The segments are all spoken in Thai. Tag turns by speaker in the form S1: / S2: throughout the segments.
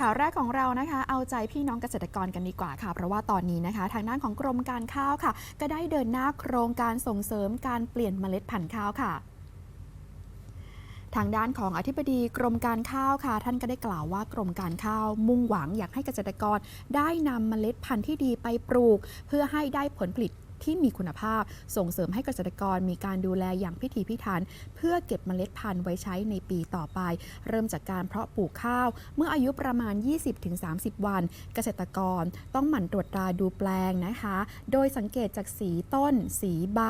S1: ข่าวแรกของเรานะคะ เอาใจพี่น้องเกษตรกรกันดีกว่าค่ะ เพราะว่าตอนนี้นะคะ ทางด้านของกรมการข้าวค่ะ ก็ได้เดินหน้าโครงการส่งเสริมการเปลี่ยนเมล็ดพันธุ์ข้าวค่ะทางด้านของอธิบดีกรมการข้าวค่ะ ท่านก็ได้กล่าวว่ากรมการข้าว มุ่งหวังอยากให้เกษตรกรได้นำเมล็ดพันธุ์ที่ดีไปปลูก เพื่อให้ได้ผลผลิต ที่มีคุณภาพ ส่งเสริมให้เกษตรกรมีการดูแลอย่างพิถีพิถัน เพื่อเก็บเมล็ดพันธุ์ไว้ใช้ในปีต่อไป เริ่มจากการเพาะปลูกข้าว เมื่ออายุประมาณ 20-30 วัน เกษตรกรต้องหมั่นตรวจตราดูแปลงนะคะ โดยสังเกตจากสีต้น สีใบ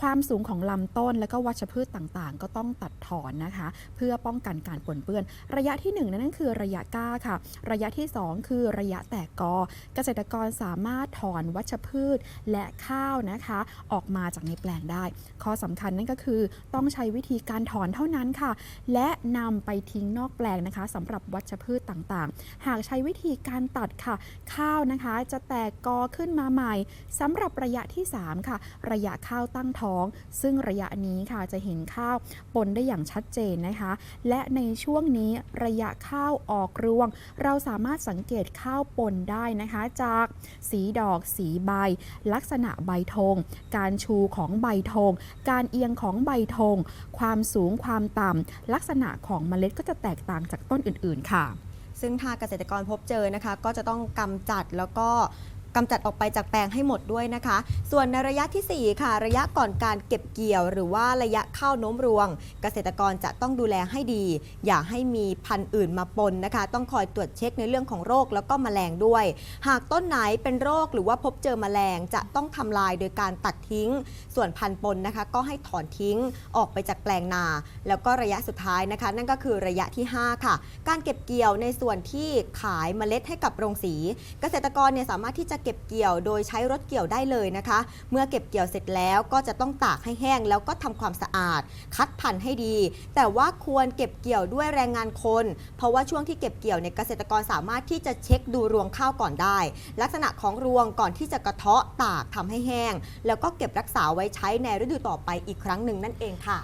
S1: ความสูงของลำต้น และก็วัชพืชต่างๆ ก็ต้องตัดถอนนะคะ เพื่อป้องกันการปนเปื้อน ระยะที่หนึ่งนั่นคือระยะก้าค่ะ ระยะที่สองคือระยะแตกกอ เกษตรกรสามารถถอนวัชพืชและข้าวนะคะ ออกมาจากในแปลงได้ ข้อสำคัญนั่นก็คือต้องใช้วิธีการถอนเท่านั้นค่ะ และนำไปทิ้งนอกแปลงนะคะสำหรับวัชพืชต่างๆ หากใช้วิธีการตัดค่ะ ข้าวนะคะจะแตกกอขึ้นมาใหม่สำหรับระยะที่ 3 ค่ะ ระยะข้าวตั้งท้อง ซึ่งระยะนี้ค่ะจะเห็นข้าวปนได้อย่างชัดเจนนะคะ และในช่วงนี้ระยะข้าวออกรวง เราสามารถสังเกตข้าวปนได้นะคะ จากสีดอกสีใบ ลักษณะใบใบธงการชูของใบธงการเอียงของใบธงความสูงความต่ำลักษณะของเมล็ดก็จะแตกต่างจากต้นอื่น ๆ ค่ะ
S2: ซึ่งถ้าเกษตรกรพบเจอนะคะ ก็จะต้องกำจัดแล้วก็ กำจัดออกไปจากแปลงให้หมดด้วยนะคะ ส่วนในระยะทีสี่4 ค่ะ ระยะก่อนการเก็บเกี่ยว หรือว่าระยะเข้าโน้มรวง เกษตรกรจะต้องดูแลให้ดี อย่าให้มีพันธุ์อื่นมาปนนะคะ ต้องคอยตรวจเช็คในเรื่องของโรคแล้วก็แมลงด้วย หากต้นไหนเป็นโรคหรือว่าพบเจอแมลงจะต้องทำลายโดยการตัดทิ้ง ส่วนพันธุ์ปนนะคะ ก็ให้ถอนทิ้งออกไปจากแปลงนา แล้วก็ระยะสุดท้ายนะคะ นั่นก็คือระยะที่ 5 ค่ะ การเก็บเกี่ยวในส่วนที่ขายเมล็ดให้กับโรงสี เกษตรกรเนี่ยสามารถที่จะเก็บเกี่ยว โดยใช้รถเกี่ยวได้เลยนะคะ เมื่อเก็บเกี่ยวเสร็จแล้วก็จะต้องตากให้แห้ง แล้วก็ทำความสะอาด คัดพันธุ์ให้ดี แต่ว่าควรเก็บเกี่ยวด้วยแรงงานคน เพราะว่าช่วงที่เก็บเกี่ยวเนี่ยเกษตรกรสามารถที่จะเช็คดูรวงข้าวก่อนได้ ลักษณะของรวงก่อนที่จะกระเทาะตากทำให้แห้ง แล้วก็เก็บรักษาไว้ใช้ในฤดูต่อไปอีกครั้งหนึ่งนั่นเองค่ะ